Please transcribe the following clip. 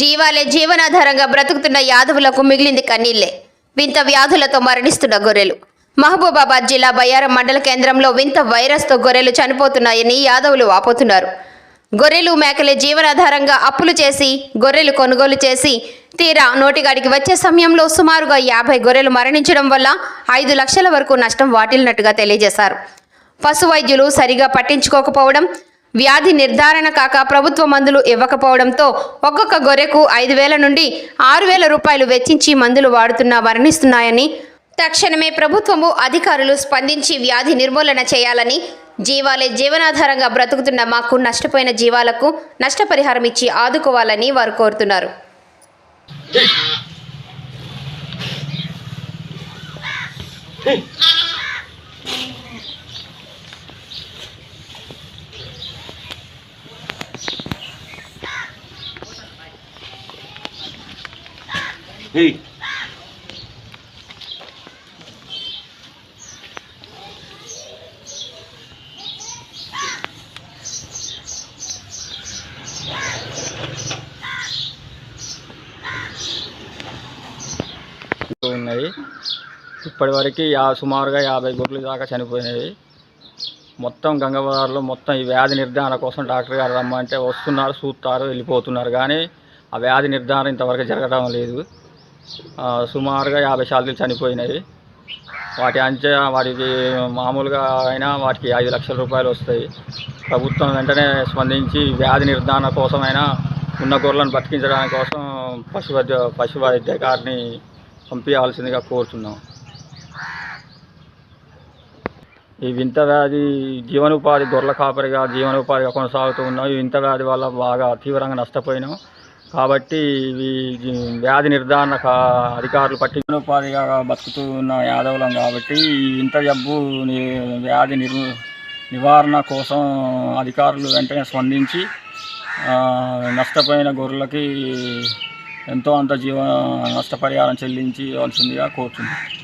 జీవాలే జీవనాధారంగా బ్రతుకుతున్న యాదవులకు మిగిలింది కన్నీళ్ళే వింత వ్యాధులతో మరణిస్తున్న గొర్రెలు. మహబూబాబాద్ జిల్లా బయ్యారం మండల కేంద్రంలో వింత వైరస్తో గొర్రెలు చనిపోతున్నాయని యాదవులు వాపోతున్నారు. గొర్రెలు మేకలే జీవనాధారంగా అప్పులు చేసి గొర్రెలు కొనుగోలు చేసి తీరా నోటిగాడికి వచ్చే సమయంలో సుమారుగా యాభై గొర్రెలు మరణించడం వల్ల ఐదు లక్షల వరకు నష్టం వాటిల్లినట్టుగా తెలియజేశారు. పశు వైద్యులు సరిగా పట్టించుకోకపోవడం వ్యాధి నిర్ధారణ కాక ప్రభుత్వ మందులు ఇవ్వకపోవడంతో ఒక్కొక్క గొర్రెకు ఐదు వేల నుండి ఆరు వేల రూపాయలు వెచ్చించి మందులు వాడుతున్నా మరణిస్తున్నాయని తక్షణమే ప్రభుత్వము అధికారులు స్పందించి వ్యాధి నిర్మూలన చేయాలని జీవాలే జీవనాధారంగా బ్రతుకుతున్న మాకు నష్టపోయిన జీవాలకు నష్టపరిహారం ఇచ్చి ఆదుకోవాలని వారు కోరుతున్నారు Hey. ఉన్నాయి. ఇప్పటివరకు యా సుమారుగా యాభై గొర్రెలు దాకా చనిపోయినాయి. మొత్తం గంగవరంలో మొత్తం ఈ వ్యాధి నిర్ధారణ కోసం డాక్టర్ గారు రమ్మంటే వస్తున్నారు చూస్తారు వెళ్ళిపోతున్నారు. కానీ ఆ వ్యాధి నిర్ధారణ ఇంతవరకు జరగడం లేదు. సుమారుగా యాభై శాతాలు చనిపోయినాయి. వాటి అంచే వాటికి మామూలుగా అయినా వాటికి ఐదు లక్షల రూపాయలు వస్తాయి. ప్రభుత్వం వెంటనే స్పందించి వ్యాధి నిర్ధారణ కోసమైనా ఉన్న గొర్రెలను బతికించడానికి కోసం పశు వైద్య పశు వైద్యకారిని పంపించాల్సిందిగా కోరుతున్నాం. ఈ వింత వ్యాధి జీవనోపాధి గొర్రెల కాపరిగా జీవనోపాధిగా కొనసాగుతూ ఉన్నాం. ఈ వింత వ్యాధి వల్ల బాగా తీవ్రంగా నష్టపోయినాం. కాబట్టి ఇవి వ్యాధి నిర్ధారణ కా- అధికారులు పట్టి ఉపాధిగా బతుకుతూ ఉన్న యాదవులం కాబట్టి ఇంత జబ్బు వ్యాధి నిర్ నివారణ కోసం అధికారులు వెంటనే స్పందించి నష్టపోయిన గొర్రెలకి ఎంతో అంత జీవ నష్టపరిహారం చెల్లించవలసిందిగా కోరుతున్నాను